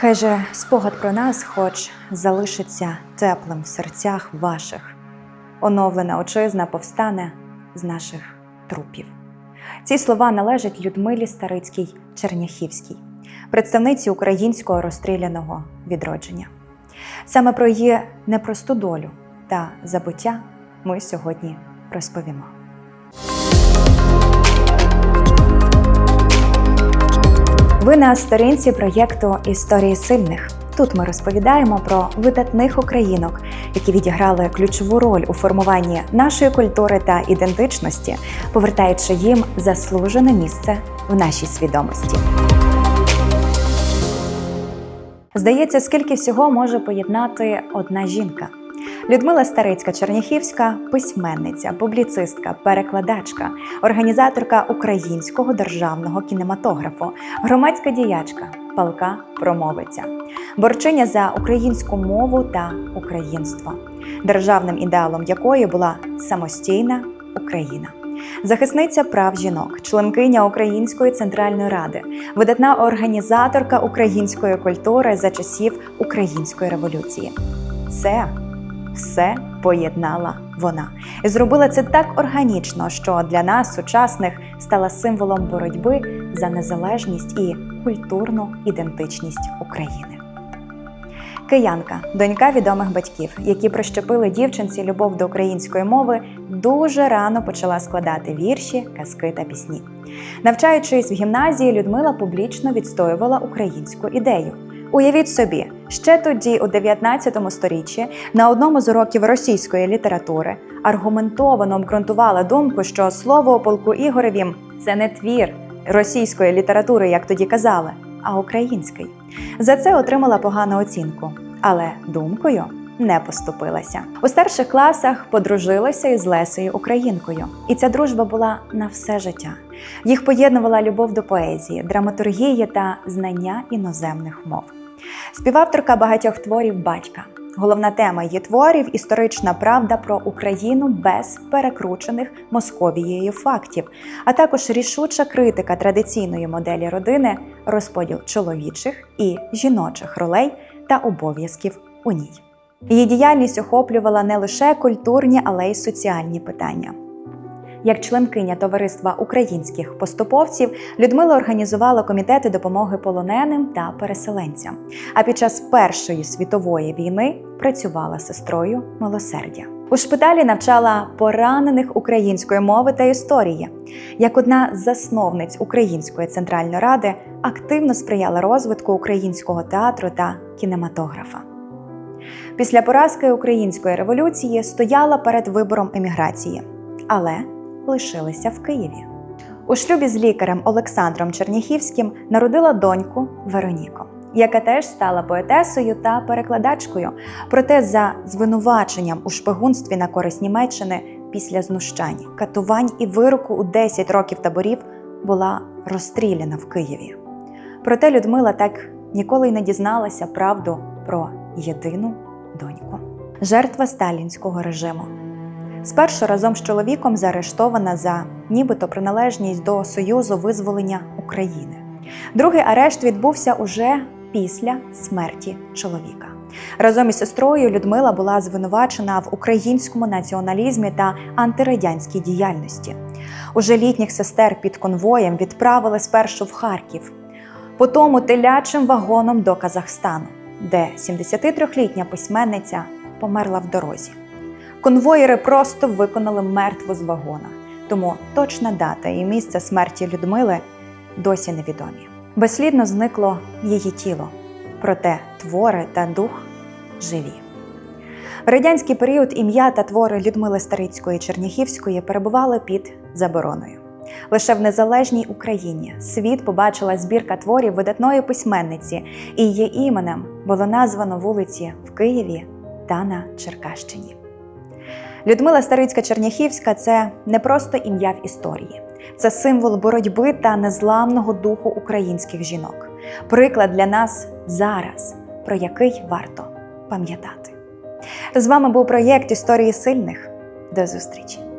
Хай же спогад про нас, хоч залишиться теплим в серцях ваших. Оновлена отчизна повстане з наших трупів. Ці слова належать Людмилі Старицькій Черняхівській, представниці українського розстріляного відродження. Саме про її непросту долю та забуття ми сьогодні розповімо. Ви на сторінці проєкту Історії сильних. Тут ми розповідаємо про видатних українок, які відіграли ключову роль у формуванні нашої культури та ідентичності, повертаючи їм заслужене місце в нашій свідомості. Здається, скільки всього може поєднати одна жінка. Людмила Старицька Черняхівська письменниця, публіцистка, перекладачка, організаторка українського державного кінематографу, громадська діячка, палка промовиця, борчиня за українську мову та українство, державним ідеалом якої була самостійна Україна. Захисниця прав жінок, членкиня Української центральної ради, видатна організаторка української культури за часів Української революції. Це все поєднала вона і зробила це так органічно, що для нас, сучасних, стала символом боротьби за незалежність і культурну ідентичність України. Киянка, донька відомих батьків, які прищепили дівчинці любов до української мови, дуже рано почала складати вірші, казки та пісні. Навчаючись в гімназії, Людмила публічно відстоювала українську ідею. Уявіть собі, ще тоді, у 19 сторіччі, на одному з уроків російської літератури аргументовано обґрунтувала думку, що слово полку Ігоревім це не твір російської літератури, як тоді казали, а український. За це отримала погану оцінку, але думкою не поступилася. У старших класах подружилася із Лесею Українкою, і ця дружба була на все життя. Їх поєднувала любов до поезії, драматургії та знання іноземних мов. Співавторка багатьох творів батька. Головна тема її творів історична правда про Україну без перекручених Московією фактів, а також рішуча критика традиційної моделі родини, розподіл чоловічих і жіночих ролей та обов'язків у ній. Її діяльність охоплювала не лише культурні, але й соціальні питання. Як членкиня товариства українських поступовців Людмила організувала комітети допомоги полоненим та переселенцям. А під час Першої світової війни працювала сестрою милосердя. У шпиталі навчала поранених української мови та історії. Як одна з засновниць Української центральної ради активно сприяла розвитку українського театру та кінематографа. Після поразки української революції стояла перед вибором еміграції, але лишилася в Києві. У шлюбі з лікарем Олександром Черняхівським народила доньку Вероніку, яка теж стала поетесою та перекладачкою. Проте за звинуваченням у шпигунстві на користь Німеччини після знущань, катувань і вироку у 10 років таборів була розстріляна в Києві. Проте Людмила так ніколи й не дізналася правду про єдину доньку. Жертва сталінського режиму. Спершу разом з чоловіком заарештована за нібито приналежність до Союзу визволення України. Другий арешт відбувся уже після смерті чоловіка. Разом із сестрою Людмила була звинувачена в українському націоналізмі та антирадянській діяльності. Уже літніх сестер під конвоєм відправили спершу в Харків, потім телячим вагоном до Казахстану, де 73-літня письменниця померла в дорозі. Конвоїри просто виконали мертву з вагона, тому точна дата і місце смерті Людмили досі невідомі. Безслідно зникло її тіло, проте твори та дух живі. В радянський період ім'я та твори Людмили Старицької Черняхівської перебували під забороною. Лише в незалежній Україні світ побачила збірка творів видатної письменниці, і її іменем було названо вулиці в Києві та на Черкащині. Людмила Старицька Черняхівська це не просто ім'я в історії, це символ боротьби та незламного духу українських жінок. Приклад для нас зараз, про який варто пам'ятати. З вами був проєкт Історії сильних. До зустрічі!